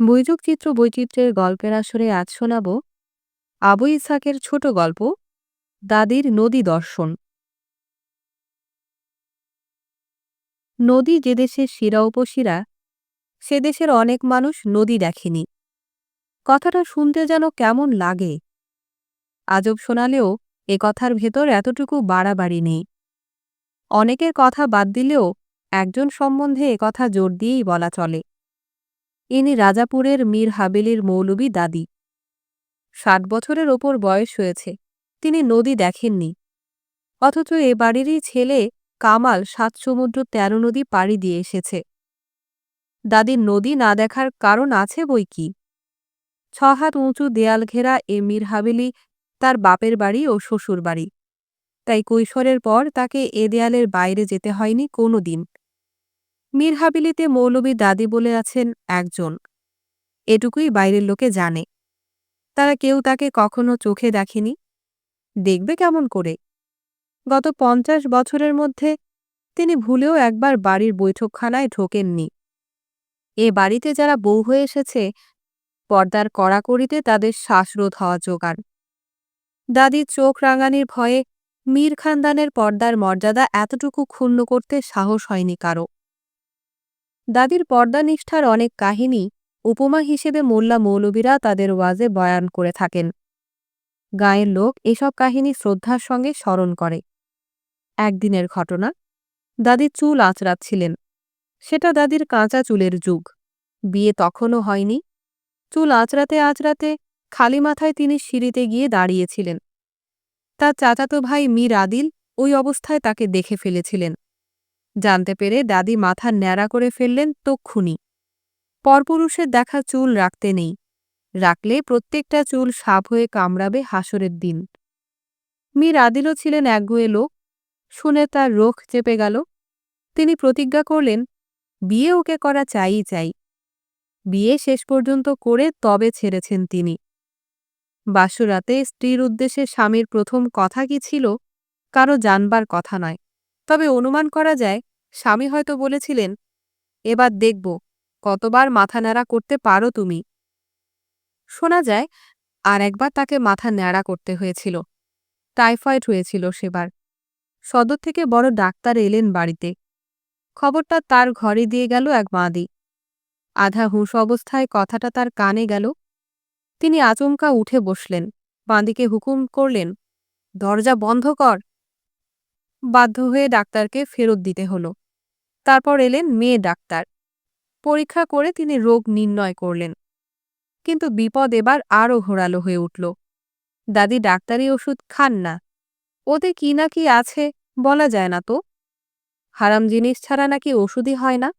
বৈযোগ চিত্র বৈচিত্র্যের গল্পের আসরে আজ শোনাব আবু ইসাকের ছোট গল্প, দাদির নদী দর্শন। নদী যে দেশের শিরা উপশিরা, সে দেশের অনেক মানুষ নদী দেখেনি। কথাটা শুনতে যেন কেমন লাগে। আজব শোনালেও এ কথার ভেতর এতটুকু বাড়াবাড়ি নেই। অনেকের কথা বাদ দিলেও একজন সম্বন্ধে এ কথা জোর দিয়েই বলা চলে। ইনি রাজাপুরের মীর হাবেলির মৌলবী দাদি। ষাট বছরের ওপর বয়স হয়েছে, তিনি নদী দেখেননি। অথচ এ বাড়িরই ছেলে কামাল সাত সমুদ্র তেরো নদী পাড়ি দিয়ে এসেছে। দাদির নদী না দেখার কারণ আছে বই কি? ছহাত উঁচু দেয়াল ঘেরা এ মীর হাবেলি তার বাপের বাড়ি ও শ্বশুর বাড়ি তাই কৈশোরের পর তাকে এ দেয়ালের বাইরে যেতে হয়নি কোনো দিন। মীর হাবিলিতে মৌলবী দাদি বলে আছেন একজন। এটুকুই বাইরের লোকে জানে। তারা কেউ তাকে কখনো চোখে দেখেনি? দেখবে কেমন করে? গত পঞ্চাশ বছরের মধ্যে তিনি ভুলেও একবার বাড়ির বৈঠকখানায় ঢোকেননি। এ বাড়িতে যারা বউ হয়ে এসেছে, পর্দার কড়াকড়িতে তাদের শ্বাসরোধ হওয়া জোগাড়। দাদির চোখ রাঙানির ভয়ে মীর খানদানের পর্দার মর্যাদা এতটুকু ক্ষুণ্ণ করতে সাহস হয়নি কারও। দাদির পর্দানিষ্ঠার অনেক কাহিনী উপমা হিসেবে মোল্লা মৌলবীরা তাদের ওয়াজে বয়ান করে থাকেন। গায়ের লোক এসব কাহিনী শ্রদ্ধার সঙ্গে স্মরণ করে। একদিনের ঘটনা, দাদি চুল আঁচড়াচ্ছিলেন। সেটা দাদির কাঁচা চুলের যুগ। বিয়ে তখনও হয়নি। চুল আঁচড়াতে আঁচড়াতে খালি মাথায় তিনি সিঁড়িতে গিয়ে দাঁড়িয়েছিলেন। তার চাচাতো ভাই মীর আদিল ওই অবস্থায় তাকে দেখে ফেলেছিলেন। জানতে পেরে দাদি মাথা ন্যাড়া করে ফেললেন তক্ষুনি পরপুরুষের দেখা চুল রাখতে নেই। রাখলে প্রত্যেকটা চুল সাপ হয়ে কামড়াবে হাসরের দিন। মীর আদিলও ছিলেন একগুয়ে লোক। শুনে তার রোখ চেপে গেল। তিনি প্রতিজ্ঞা করলেন, বিয়ে ওকে করা চাইই চাই। বিয়ে শেষ পর্যন্ত করে তবে ছেড়েছেন তিনি। বাসুরাতে স্ত্রীর উদ্দেশ্যে স্বামীর প্রথম কথা কি ছিল, কারও জানবার কথা নয়। তবে অনুমান করা যায় স্বামী হয়তো বলেছিলেন, এবার দেখব, কতবার মাথা ন্যাড়া করতে পারো তুমি? শোনা যায়, আর একবার তাকে মাথা ন্যাড়া করতে হয়েছিল। টাইফয়েড হয়েছিল সেবার। সদর থেকে বড় ডাক্তার এলেন বাড়িতে। খবরটা তার ঘরে দিয়ে গেল এক মাদি আধা হুঁশ অবস্থায় কথাটা তার কানে গেল। তিনি আচমকা উঠে বসলেন। বাঁদিকে হুকুম করলেন, দরজা বন্ধ কর বাধ্য হয়ে ডাক্তারকে ফেরত দিতে হলো। তারপর এলেন মেয়ে ডাক্তার। পরীক্ষা করে তিনি রোগ নির্ণয় করলেন। কিন্তু বিপদ এবার আরও ঘোরালো হয়ে উঠল। দাদি, ডাক্তারি ওষুধ খান না। ওতে কি না কি আছে বলা যায় না তো। হারাম জিনিস ছাড়া নাকি ওষুধই হয় না?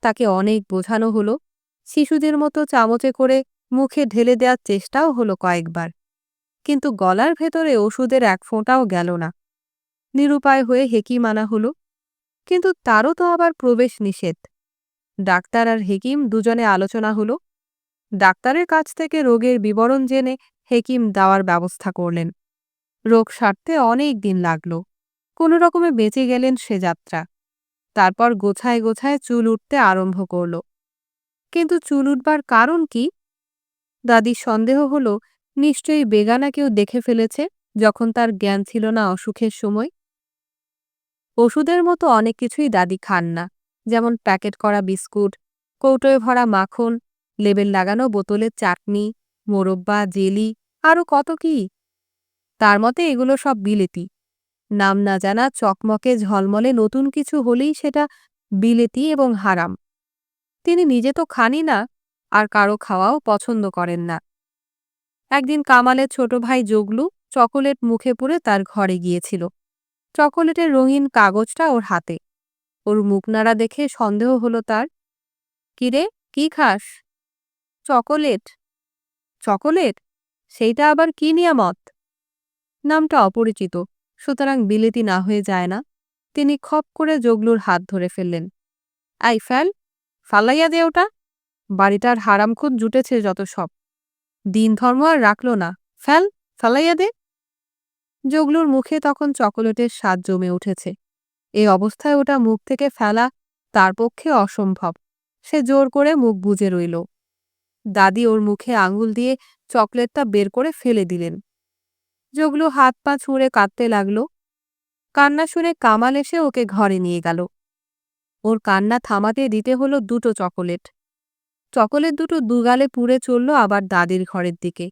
তাকে অনেক বোঝানো হলো। শিশুদের মতো চামচে করে মুখে ঢেলে দেওয়ার চেষ্টাও হলো কয়েকবার। কিন্তু গলার ভেতরে ওষুধের এক ফোঁটাও গেল না। নিরুপায় হয়ে হেকিম আনা হলো। কিন্তু তারও তো আবার প্রবেশ নিষেধ। ডাক্তার আর হেকিম দুজনে আলোচনা হলো। ডাক্তারের কাছ থেকে রোগের বিবরণ জেনে হেকিম দেওয়ার ব্যবস্থা করলেন। রোগ সারতে অনেক দিন লাগল। কোনো রকমে বেঁচে গেলেন সে যাত্রা। তারপর গোছায় গোছায় চুল উঠতে আরম্ভ করল। কিন্তু চুল উঠবার কারণ কি? দাদির সন্দেহ হল, নিশ্চয়ই বেগানা কেউ দেখে ফেলেছে, যখন তার জ্ঞান ছিল না অসুখের সময়। ওষুধের মতো অনেক কিছুই দাদি খান না। যেমন প্যাকেট করা বিস্কুট, কৌটোয় ভরা মাখন, লেবেল লাগানো বোতলের চাটনি, মোরব্বা, জেলি আরও কত কি? তার মতে এগুলো সব বিলেতি। নাম না জানা চকমকে ঝলমলে নতুন কিছু হলেই সেটা বিলেতি এবং হারাম। তিনি নিজে তো খানি না, আর কারও খাওয়াও পছন্দ করেন না। একদিন কামালের ছোট ভাই জগলু চকোলেট মুখে পুরে তার ঘরে গিয়েছিল। চকোলেটের রঙিন কাগজটা ওর হাতে। ওর মুখ নাড়া দেখে সন্দেহ হলো তার কিরে কি খাস? চকোলেট। চকোলেট? সেইটা আবার কি নিয়ামত? নামটা অপরিচিত, সুতরাং বিলেতি না হয়ে যায় না। তিনি খপ করে জগলুর হাত ধরে ফেললেন। আই ফ্যাল, ফালাইয়া দে ওটা। বাড়িটার হারামখুদ জুটেছে যত সব। দিন ধর্ম আর রাখল না। ফ্যাল, ফালাইয়া দে। জগলুর মুখে তখন চকোলেটের স্বাদ জমে উঠেছে। এই অবস্থায় ওটা মুখ থেকে ফেলা তার পক্ষে অসম্ভব। সে জোর করে মুখ বুজে রইল। দাদি ওর মুখে আঙুল দিয়ে চকলেটটা বের করে ফেলে দিলেন। জগলু হাত পা ছুঁড়ে কাঁদতে লাগল। কান্না শুনে কামাল এসে ওকে ঘরে নিয়ে গেল। ওর কান্না থামাতে দিতে হলো দুটো চকোলেট। চকোলেট দুটো দুগালে পুড়ে চলল আবার দাদির ঘরের দিকে।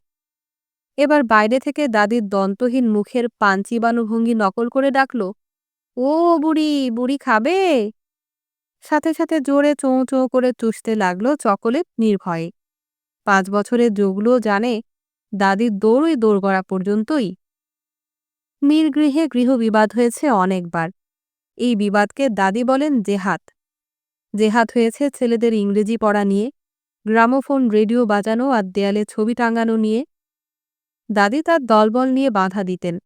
এবার বাইরে থেকে দাদির দন্তহীন মুখের পান চিবানো ভঙ্গি নকল করে ডাকল, ও বুড়ি বুড়ি খাবে? সাথে সাথে জোরে চোঁ চোঁ করে চুষতে লাগল চকোলেট নির্ভয়ে। পাঁচ বছরের যোগলুও জানে দাদির দৌড়ই দৌড় করা পর্যন্তই। মীর গৃহে গৃহবিবাদ হয়েছে অনেকবার। এই বিবাদকে দাদি বলেন জেহাত। জেহাত হয়েছে ছেলেদের ইংরেজি পড়া নিয়ে, গ্রামোফোন, রেডিও বাজানো আর দেয়ালে ছবি টাঙানো নিয়ে দাদি তার দলবল নিয়ে বাধা দিতেন।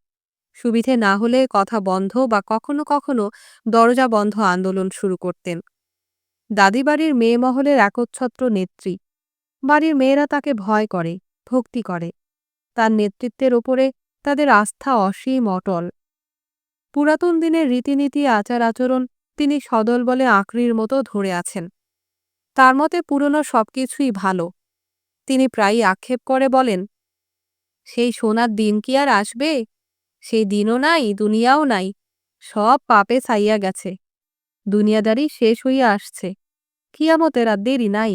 সুবিধে না হলে কথা বন্ধ বা কখনো কখনো দরজা বন্ধ আন্দোলন শুরু করতেন। দাদি বাড়ির মেয়ে মহলের একচ্ছত্র নেত্রী। বাড়ির মেয়েরা তাকে ভয় করে, ভক্তি করে। তার নেতৃত্বের ওপরে তাদের আস্থা অসীম অটল। পুরাতন দিনের রীতিনীতি, আচার আচরণ তিনি সদল বলে আঁকড়ির মতো ধরে আছেন। তার মতে পুরনো সবকিছুই ভালো। তিনি প্রায়ই আক্ষেপ করে বলেন সেই সোনার দিন কি আর আসবে? সেই দিনও নাই, দুনিয়াও নাই, সব পাপে ছাইয়া গেছে। দুনিয়াদারি শেষ হইয়া আসছে, কিয়ামতের আর দেরি নাই।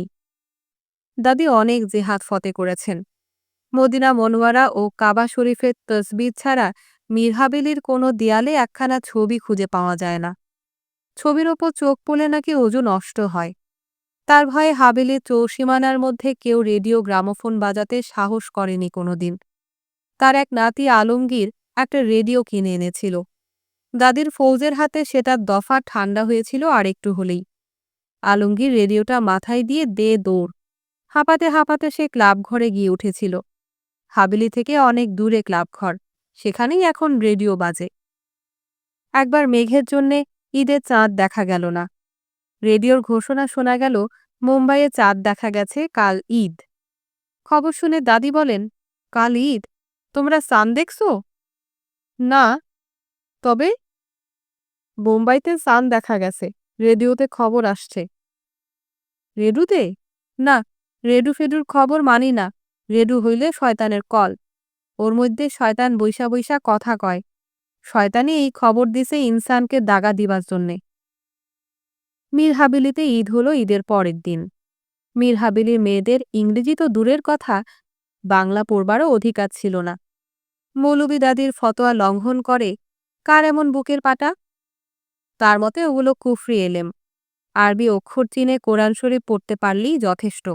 দাদি অনেক জেহাদ ফতে করেছেন। মদিনা মনোয়ারা ও কাবা শরীফের তসবির ছাড়া মিরহাবিলির কোনো দেয়ালে একখানা ছবি খুঁজে পাওয়া যায় না। ছবির ওপর চোখ পড়লে নাকি ওজন নষ্ট হয়। তার ভয়ে হাবিলির চৌসীমানার মধ্যে কেউ রেডিও গ্রামোফোন বাজাতে সাহস করেনি কোনোদিন। তার এক নাতি আলমগীর একটা রেডিও কিনে এনেছিল। দাদির ফৌজের হাতে সেটার দফা ঠান্ডা হয়েছিল আর একটু হলেই। আলমগীর রেডিওটা মাথায় দিয়ে দে দৌড়। হাঁপাতে হাঁপাতে সে ক্লাব ঘরে গিয়ে উঠেছিল। হাবিলি থেকে অনেক দূরে ক্লাব ঘর। সেখানেই এখন রেডিও বাজে। একবার মেঘের জন্যে ঈদের চাঁদ দেখা গেল না। রেডিওর ঘোষণা শোনা গেল, মুম্বাইয়ে চাঁদ দেখা গেছে কাল ঈদ। খবর শুনে দাদি বলেন, কাল ঈদ? তোমরা সান দেখছ? না। তবে বোম্বাইতে সান দেখা গেছে। রেডিওতে খবর আসছে। রেডুতে? না রেডু ফেডুর খবর মানি না। রেডু হইলে শয়তানের কল। ওর মধ্যে শয়তান বৈশা বৈশা কথা কয়। শয়তানি এই খবর দিছে ইনসানকে দাগা দিবার জন্যে। মীর হাবিলিতে ঈদ হলো ঈদের পরের দিন। মীর হাবিলির মেয়েদের ইংরেজি তো দূরের কথা বাংলা পড়বারও অধিকার ছিল না। মৌলবী দাদির ফতোয়া লঙ্ঘন করে কার এমন বুকের পাটা? তার মতে ওগুলো কুফরি এলেম। আরবি অক্ষর চিনে কোরআন শরীফ পড়তে পারলেই যথেষ্ট।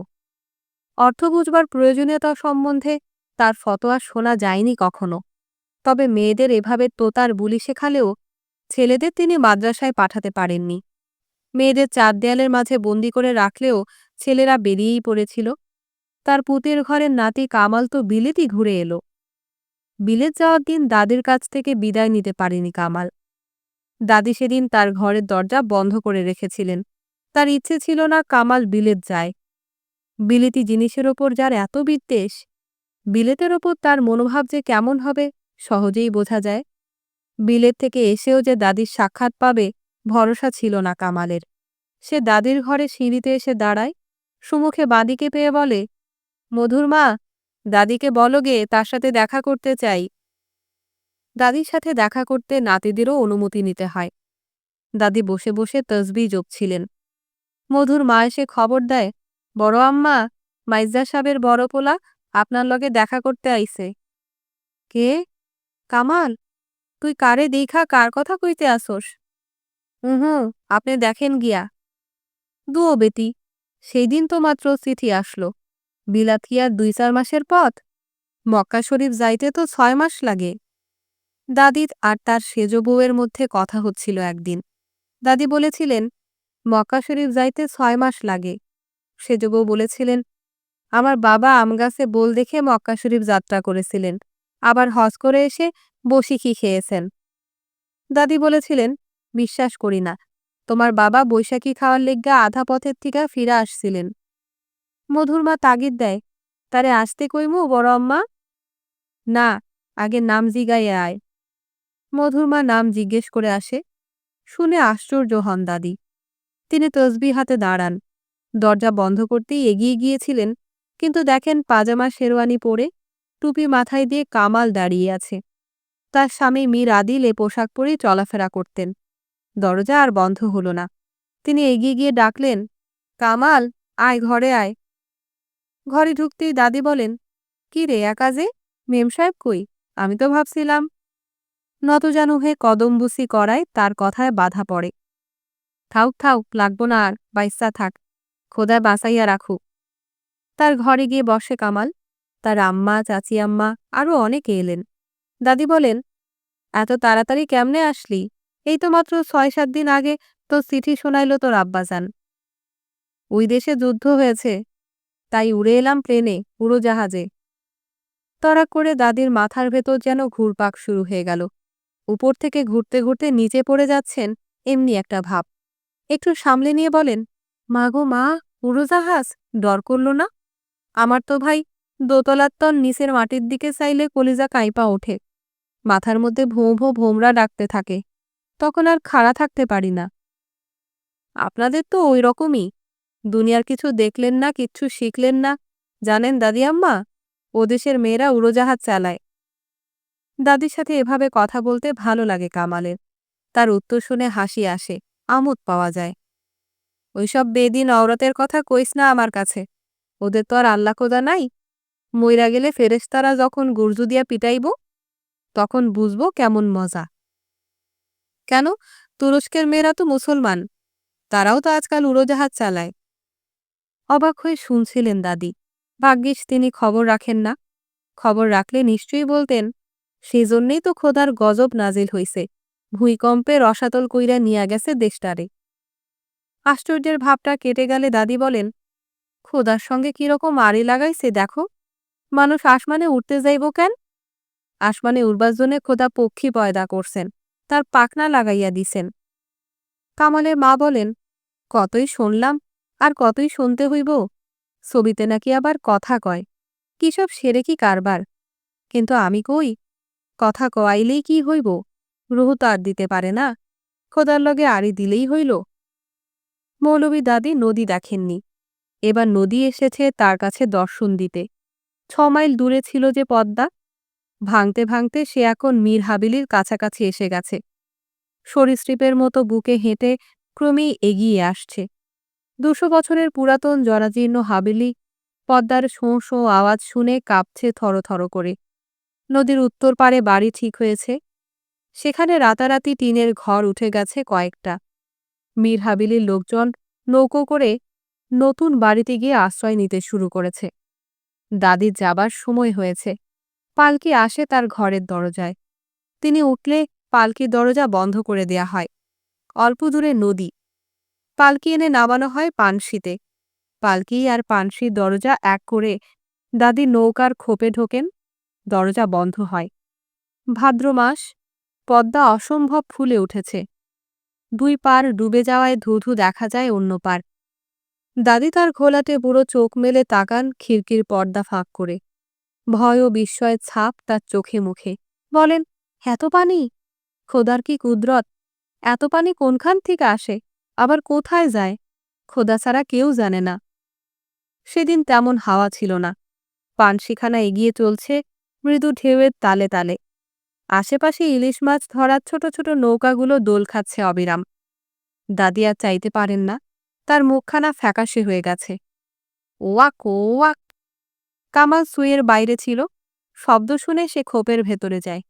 অর্থ বুঝবার প্রয়োজনীয়তা সম্বন্ধে তার ফতোয়া শোনা যায়নি কখনো। তবে মেয়েদের এভাবে তোতার বুলি শেখালেও ছেলেদের তিনি মাদ্রাসায় পাঠাতে পারেননি। মেয়েদের চার দেয়ালের মাঝে বন্দি করে রাখলেও ছেলেরা বেরিয়েই পড়েছিল। তার পুতের ঘরের নাতি কামাল তো বিলেতই ঘুরে এলো। বিলেত যাওয়ার দিন দাদির কাছ থেকে বিদায় নিতে পারেনি কামাল। দাদি সেদিন তার ঘরের দরজা বন্ধ করে রেখেছিলেন। তার ইচ্ছে ছিল না কামাল বিলেত যায়। বিলেতি জিনিসের ওপর যার এত বিদ্বেষ, বিলেতের ওপর তার মনোভাব যে কেমন হবে, সহজেই বোঝা যায়। বিলেত থেকে এসেও যে দাদির সাক্ষাৎ পাবে, ভরসা ছিল না কামালের। সে দাদির ঘরে সিঁড়িতে এসে দাঁড়ায়, সুমুখে বাঁদিকে পেয়ে বলে মধুর মা, দাদিকে বলো গে, তার সাথে দেখা করতে চাই। দাদির সাথে দেখা করতে নাতিদেরও অনুমতি নিতে হয়। দাদি বসে বসে তসবি জপছিলেন। মধুর মা এসে খবর দেয়, বড় আম্মা মাইজা সাহেবের বড় পোলা আপনার লগে দেখা করতে আইছে। কে? কামাল, তুই কারে দেখা, কার কথা কইতে আসোস? হুম আপনি দেখেন গিয়া। দুও বেটি, সেই দিন তো মাত্র চিঠি আসলো। বিলাথিয়ার দুই চার মাসের পথ? মক্কা শরীফ যাইতে তো ছয় মাস লাগে। দাদির আর তার সেজ বউয়ের মধ্যে কথা হচ্ছিল একদিন। দাদি বলেছিলেন, মক্কা শরীফ যাইতে ছয় মাস লাগে। সেজ বউ বলেছিলেন, আমার বাবা আমগাছে বোল দেখে মক্কা শরীফ যাত্রা করেছিলেন। আবার হজ করে এসে বসিখি খেয়েছেন? দাদি বলেছিলেন, বিশ্বাস করি না। তোমার বাবা বৈশাখী খাওয়ার লেগা আধা পথের থিকা ফিরে আসছিলেন। মধুর মা তাগিদ দেয়, তারে আসতে কইমু, বড় আম্মা? না, আগে নাম জিগাইয়ে আয়। মধুর মা নাম জিজ্ঞেস করে আসে, শুনে আশ্চর্য হন দাদি। তিনি তসবি হাতে দাঁড়ান। দরজা বন্ধ করতেই এগিয়ে গিয়েছিলেন, কিন্তু দেখেন পাজামা শেরওয়ানি পরে টুপি মাথায় দিয়ে কামাল দাঁড়িয়ে আছে। তার স্বামী মীর আদিল এ পোশাক পরেই চলাফেরা করতেন। দরজা আর বন্ধ হলো না। তিনি এগিয়ে গিয়ে ডাকলেন, কামাল, আয়, ঘরে আয়। ঘরে ঢুকতেই দাদি বলেন, কি রে, একা যে? মেম সাহেব কই? আমি তো ভাবছিলাম নতজানু হয়ে কদমবুসি করায় তার কথায় বাধা পড়ে। থাউক থাউক, লাগবো না আর, বাইসা থাক, খোদায় বাঁচাইয়া রাখুক তার ঘরে গিয়ে বসে কামাল, তার আম্মা, চাচি আম্মা আরও অনেকে এলেন। দাদি বলেন, এত তাড়াতাড়ি কেমনে আসলি? এই তো মাত্র ছয়, সাত দিন আগে তো চিঠি শোনাইল তোর আব্বাজান। ওই দেশে যুদ্ধ হয়েছে তাই উড়ে এলাম প্লেনে, উড়োজাহাজে। তরা করে দাদির মাথার ভেতর যেন ঘুরপাক শুরু হয়ে গেল। উপর থেকে ঘুরতে ঘুরতে নিচে পড়ে যাচ্ছেন এমনি একটা ভাব। একটু সামলে নিয়ে বলেন, মা গো মা, উড়োজাহাজ? ডর করল না? আমার তো ভাই, দোতলার তল নিচের মাটির দিকে চাইলে কলিজা কাঁইপা ওঠে। মাথার মধ্যে ভোঁ ভোঁ ভোমরা ডাকতে থাকে। তখন আর খাড়া থাকতে পারি না। আপনাদের তো ওই রকমই। দুনিয়ার কিছু দেখলেন না, কিচ্ছু শিখলেন না। জানেন দাদি আম্মা, ও দেশের মেয়েরা উড়োজাহাজ চালায়। দাদির সাথে এভাবে কথা বলতে ভালো লাগে কামালের। তার উত্তর শুনে হাসি আসে, আমোদ পাওয়া যায়। ওইসব বেদিন অওরতের কথা কইস না আমার কাছে। ওদের তো আর আল্লা কোদা নাই। মইরা গেলে ফেরেশতারা যখন গুর্জু দিয়া পিটাইব, তখন বুঝব কেমন মজা। কেন? তুরস্কের মেয়েরা তো মুসলমান। তারাও তো আজকাল উড়োজাহাজ চালায়। অবাক হয়ে শুনছিলেন দাদি। ভাগ্যিস তিনি খবর রাখেন না। খবর রাখলে নিশ্চয়ই বলতেন, সেজন্যেই তো খোদার গজব নাজিল হইছে। ভূমিকম্পে রসাতল কইরা নিয়া গেছে দেশটারে। আশ্চর্যের ভাবটা কেটে গেলে দাদি বলেন, খোদার সঙ্গে কীরকম আড়ি লাগাইছে দেখো। মানুষ আসমানে উঠতে যাইব কেন? আসমানে উড়বার জন্যে খোদা পক্ষী পয়দা করছেন, তার পাখনা লাগাইয়া দিছেন। কামালের মা বলেন, কতই শুনলাম আর কতই শুনতে হইব? ছবিতে নাকি আবার কথা কয়। কিসব সেরে কি কারবার? কিন্তু আমি কই? কথা কয়াইলেই কি হইব? রুহু তো আর দিতে পারে না। খোদার লগে আড়ি দিলেই হইল। মৌলবী দাদি নদী দেখেননি। এবার নদী এসেছে তার কাছে দর্শন দিতে। ছ মাইল দূরে ছিল যে পদ্মা। ভাঙতে ভাঙতে সে এখন মীর হাবিলির কাছাকাছি এসে গেছে। সরীসৃপের মতো বুকে হেঁটে ক্রমেই এগিয়ে আসছে। দুশো বছরের পুরাতন জরাজীর্ণ হাবিলি পদ্মার শোঁ শোঁ আওয়াজ শুনে কাঁপছে থরথর করে। নদীর উত্তর পারে বাড়ি ঠিক হয়েছে। সেখানে রাতারাতি টিনের ঘর উঠে গেছে কয়েকটা। মীর হাবিলির লোকজন নৌকো করে নতুন বাড়িতে গিয়ে আশ্রয় নিতে শুরু করেছে। দাদির যাবার সময় হয়েছে। পালকি আসে তার ঘরের দরজায়। তিনি উঠলে পালকির দরজা বন্ধ করে দেয়া হয়। অল্প দূরে নদী। পালকি এনে নামানো হয় পানশিতে পালকি আর পানশির দরজা এক করে দাদি নৌকার খোপে ঢোকেন, দরজা বন্ধ হয়। ভাদ্র মাস, পদ্মা অসম্ভব ফুলে উঠেছে। দুই পার ডুবে যাওয়ায় ধুধু দেখা যায় অন্য পার। দাদি তার ঘোলাটে বুড়ো চোখ মেলে তাকান খিড়কির পর্দা ফাঁক করে। ভয় ও বিস্ময়ের ছাপ তার চোখে মুখে। বলেন, এত পানি? খোদার কি কুদরত? এত পানি কোনখান থেকে আসে? আবার কোথায় যায়? খোদা ছাড়া কেউ জানে না। সেদিন তেমন হাওয়া ছিল না। পানশিখানা এগিয়ে চলছে মৃদু ঢেউয়ের তালে তালে। আশেপাশে ইলিশ মাছ ধরার ছোট ছোট নৌকাগুলো দোল খাচ্ছে অবিরাম। দাদি আর চাইতে পারেন না। তার মুখখানা ফ্যাকাশে হয়ে গেছে। Walk walk. কামাল সুইয়ের বাইরে ছিল। শব্দ শুনে সে খোপের ভেতরে যায়।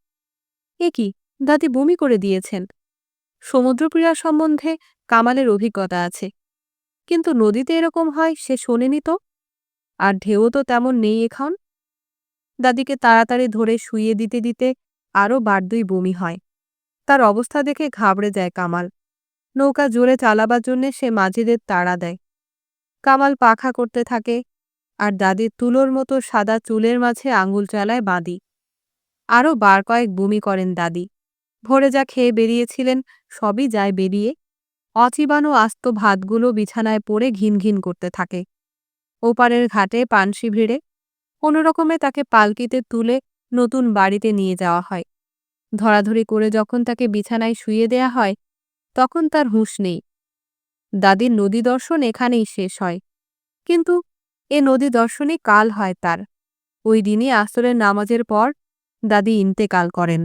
এ কি? দাদি বমি করে দিয়েছেন। সমুদ্রক্রীড়া সম্বন্ধে কামালের অভিজ্ঞতা আছে। কিন্তু নদীতে এরকম হয়, সে শোনেনি তো? আর ঢেউ তো তেমন নেই এখন। দাদিকে তাড়াতাড়ি ধরে শুইয়ে দিতে দিতে আরও বারদুই বমি হয়। তার অবস্থা দেখে ঘাবড়ে যায় কামাল। নৌকা জোরে চালাবার জন্যে সে মাঝিদের তাড়া দেয়। কামাল পাখা করতে থাকে আর দাদির তুলোর মতো সাদা চুলের মাঝে আঙুল চালায় বাঁদি আরও বার কয়েক বমি করেন দাদি। ভোরে যা খেয়ে বেরিয়েছিলেন সবই যায় বেরিয়ে অচিবানো আস্ত ভাতগুলো বিছানায় পড়ে ঘিন ঘিন করতে থাকে। ওপারের ঘাটে পানসি ভিড়ে কোনোরকমে তাকে পালকিতে তুলে নতুন বাড়িতে নিয়ে যাওয়া হয়। ধরাধরি করে যখন তাকে বিছানায় শুয়ে দেয়া হয়, তখন তার হুঁশ নেই। দাদির নদী দর্শন এখানেই শেষ হয়। কিন্তু এ নদী দর্শনই কাল হয় তার। ওই দিনই আসরের নামাজের পর দাদি ইন্তেকাল করেন।